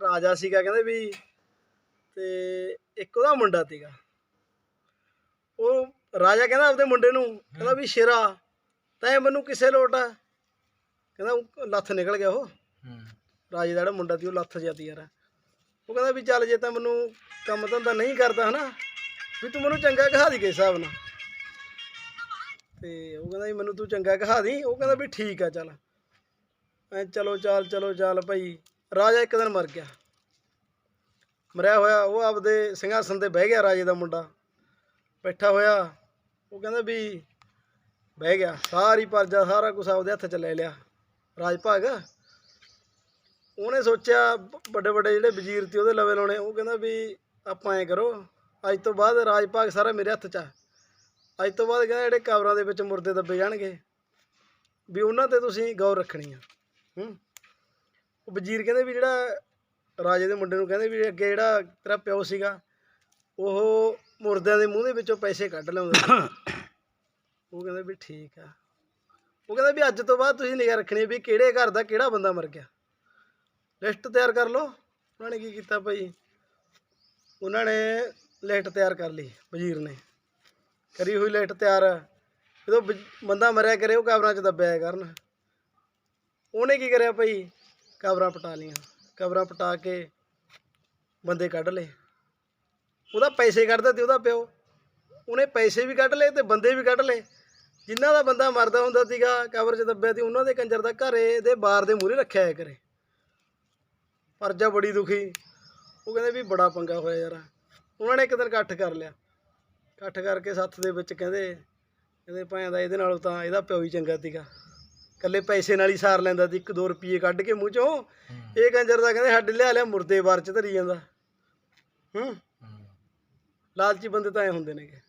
ਰਾਜਾ ਸੀਗਾ ਕਹਿੰਦੇ ਵੀ ਤੇ ਇੱਕ ਉਹਦਾ ਮੁੰਡਾ ਸੀਗਾ। ਉਹ ਰਾਜਾ ਕਹਿੰਦਾ ਆਪਦੇ ਮੁੰਡੇ ਨੂੰ ਕਹਿੰਦਾ ਵੀ ਸ਼ੇਰਾ ਤੈਂ ਮੈਨੂੰ ਕਿਸੇ ਲੋਟ ਆ। ਕਹਿੰਦਾ ਉਹ ਲੱਥ ਨਿਕਲ ਗਿਆ ਉਹ। ਰਾਜੇ ਦਾ ਜਿਹੜਾ ਮੁੰਡਾ ਸੀ ਉਹ ਲੱਥ ਜਿਆ ਤੀ ਯਾਰ। ਉਹ ਕਹਿੰਦਾ ਵੀ ਚੱਲ ਜੇ ਤਾਂ ਮੈਨੂੰ ਕੰਮ ਧੰਦਾ ਨਹੀਂ ਕਰਦਾ ਹਨਾ ਵੀ ਤੂੰ ਮੈਨੂੰ ਚੰਗਾ ਕਹਾ ਦੀ ਕਿਸ ਹਿਸਾਬ ਨਾਲ। ਤੇ ਉਹ ਕਹਿੰਦਾ ਵੀ ਮੈਨੂੰ ਤੂੰ ਚੰਗਾ ਕਹਾ ਦੀ ਉਹ ਕਹਿੰਦਾ ਵੀ ਠੀਕ ਆ ਚੱਲ। ਐ ਚਲੋ ਚੱਲ ਚਲੋ ਚੱਲ ਭਾਈ। ਰਾਜਾ ਇੱਕ ਦਿਨ ਮਰ ਗਿਆ। ਮਰਿਆ ਹੋਇਆ, ਉਹ ਆਪਦੇ ਸਿੰਘਾਸਨ ਤੇ ਬਹਿ ਗਿਆ ਰਾਜੇ ਦਾ ਮੁੰਡਾ। ਬੈਠਾ ਹੋਇਆ, ਉਹ ਕਹਿੰਦਾ ਵੀ ਬਹਿ ਗਿਆ, ਸਾਰੀ ਪਰਜਾ ਸਾਰਾ ਕੁਝ ਆਪਦੇ ਹੱਥ 'ਚ ਲੈ ਲਿਆ ਰਾਜ ਭਾਗ ਉਹਨੇ ਸੋਚਿਆ, ਵੱਡੇ ਵੱਡੇ ਜਿਹੜੇ ਵਜ਼ੀਰ ਤੇ ਉਹਦੇ ਲਵੇ ਲਾਉਣੇ, ਉਹ ਕਹਿੰਦਾ ਵੀ ਆਪਾਂ ਐ ਕਰੋ, ਅੱਜ ਤੋਂ ਬਾਅਦ ਰਾਜ ਭਾਗ ਸਾਰਾ ਮੇਰੇ ਹੱਥ 'ਚ ਆ। ਅੱਜ ਤੋਂ ਬਾਅਦ ਕਹਿੰਦਾ ਜਿਹੜੇ ਕਬਰਾਂ ਦੇ ਵਿੱਚ ਮੁਰਦੇ ਦੱਬੇ ਜਾਣਗੇ, ਵੀ ਉਹਨਾਂ ਤੇ ਤੁਸੀਂ ਗੌਰ ਰੱਖਣੀ ਆ। ਹੂੰ। ਉਹ ਵਜ਼ੀਰ ਕਹਿੰਦੇ ਵੀ ਜਿਹੜਾ ਰਾਜੇ ਦੇ ਮੁੰਡੇ ਨੂੰ ਕਹਿੰਦੇ ਵੀ ਅੱਗੇ ਜਿਹੜਾ ਤੇਰਾ ਪਿਓ ਸੀਗਾ, ਉਹ ਮੁਰਦਿਆਂ ਦੇ ਮੂੰਹ ਦੇ ਵਿੱਚੋਂ ਪੈਸੇ ਕੱਢ ਲਿਆਉਂਦਾ ਸੀ। ਉਹ ਕਹਿੰਦਾ ਵੀ ਠੀਕ ਆ। ਉਹ ਕਹਿੰਦਾ ਵੀ ਅੱਜ ਤੋਂ ਬਾਅਦ ਤੁਸੀਂ ਨਿਗਾਹ ਰੱਖਣੀ ਵੀ ਕਿਹੜੇ ਘਰ ਦਾ ਕਿਹੜਾ ਬੰਦਾ ਮਰ ਗਿਆ। ਲਿਸਟ ਤਿਆਰ ਕਰ ਲਓ। ਉਹਨਾਂ ਨੇ ਕੀ ਕੀਤਾ ਭਾਈ? ਉਹਨਾਂ ਨੇ ਲਿਸਟ ਤਿਆਰ ਕਰ ਲਈ, ਵਜ਼ੀਰ ਨੇ। ਕਰੀ ਹੋਈ ਲਿਸਟ ਤਿਆਰ। ਜਦੋਂ ਵਜ਼- ਬੰਦਾ ਮਰਿਆ ਕਰੇ, ਉਹ ਕਬਰਾਂ 'ਚ ਦੱਬਿਆ ਕਰਨ। ਉਹਨੇ ਕੀ ਕਰਿਆ ਭਾਈ? ਕਬਰਾਂ ਪਟਾ ਲੀਆਂ ਕਬਰਾਂ ਪਟਾ ਕੇ ਬੰਦੇ ਕੱਢ ਲਏ। ਉਹਦਾ ਪੈਸੇ ਕੱਢਦਾ ਤੇ ਉਹਦਾ ਪਿਓ। ਉਹਨੇ ਪੈਸੇ ਵੀ ਕੱਢ ਲਏ ਤੇ ਬੰਦੇ ਵੀ ਕੱਢ ਲਏ। ਜਿਨ੍ਹਾਂ ਦਾ ਬੰਦਾ ਮਰਦਾ ਹੁੰਦਾ ਸੀਗਾ, ਕਬਰ 'ਚ ਦੱਬਿਆ ਸੀ ਉਹਨਾਂ ਦੇ ਕੰਜਰ ਦਾ ਘਰੇ ਦੇ ਬਾਰ ਦੇ ਮੂਹਰੇ ਰੱਖਿਆ ਹੈ ਕਰੇ ਪਰਜਾ ਬੜੀ ਦੁਖੀ। ਉਹ ਕਹਿੰਦੇ ਵੀ ਬੜਾ ਪੰਗਾ ਹੋਇਆ ਯਾਰ। ਉਹਨਾਂ ਨੇ ਇੱਕ ਦਿਨ ਇਕੱਠ ਕਰ ਲਿਆ। ਇਕੱਠ ਕਰਕੇ ਸੱਥ ਦੇ ਵਿੱਚ ਕਹਿੰਦੇ ਕਹਿੰਦੇ ਭਾਂ ਦਾ ਇਹਦੇ ਨਾਲੋਂ ਤਾਂ ਇਹਦਾ ਪਿਓ ਹੀ ਚੰਗਾ ਸੀਗਾ। ਕੱਲੇ ਪੈਸੇ ਨਾਲ ਹੀ ਸਾਰ ਲੈਂਦਾ ਸੀ 1-2 ਰੁਪਏ ਕੱਢ ਕੇ ਮੂੰਹ ਚੋਂ। ਇਹ ਕੰਜਰ ਦਾ ਕਹਿੰਦੇ ਹੱਡ ਲਿਆ ਲਿਆ ਮੁਰਦੇ ਬਾਰ ਚ ਧਰੀ ਜਾਂਦਾ। ਹੂੰ। ਲਾਲਚੀ ਬੰਦੇ ਤਾਂ ਐ ਹੁੰਦੇ ਨੇਗੇ।